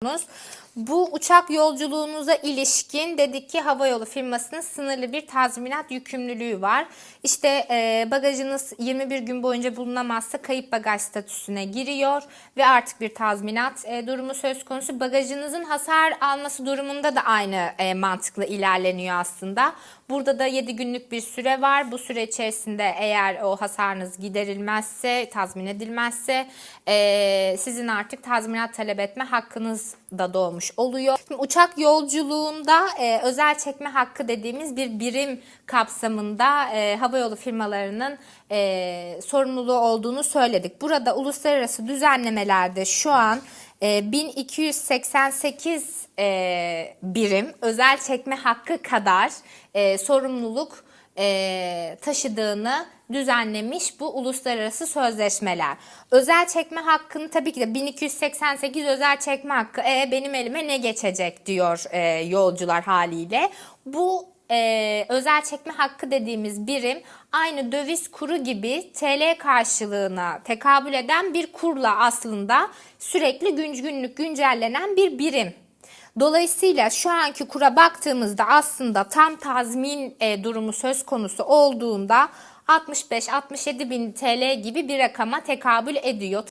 У нас Bu uçak yolculuğunuza ilişkin dedik ki havayolu firmasının sınırlı bir tazminat yükümlülüğü var. İşte e, bagajınız 21 gün boyunca bulunamazsa kayıp bagaj statüsüne giriyor ve artık bir tazminat e, durumu söz konusu. Bagajınızın hasar alması durumunda da aynı e, mantıkla ilerleniyor aslında. Burada da 7 günlük bir süre var. Bu süre içerisinde eğer o hasarınız giderilmezse, tazmin edilmezse e, sizin artık tazminat talep etme hakkınız da doğmuş oluyor. Şimdi uçak yolculuğunda e, özel çekme hakkı dediğimiz bir birim kapsamında e, havayolu firmalarının e, sorumluluğu olduğunu söyledik. Burada uluslararası düzenlemelerde şu an e, 1288 e, birim özel çekme hakkı kadar e, sorumluluk e, taşıdığını düzenlemiş bu uluslararası sözleşmeler. Özel çekme hakkını tabii ki de 1288 özel çekme hakkı e, benim elime ne geçecek diyor e, yolcular haliyle. Bu e, özel çekme hakkı dediğimiz birim aynı döviz kuru gibi TL karşılığına tekabül eden bir kurla aslında sürekli gün, günlük güncellenen bir birim. Dolayısıyla şu anki kura baktığımızda aslında tam tazmin e, durumu söz konusu olduğunda 65-67 bin TL gibi bir rakama tekabül ediyor.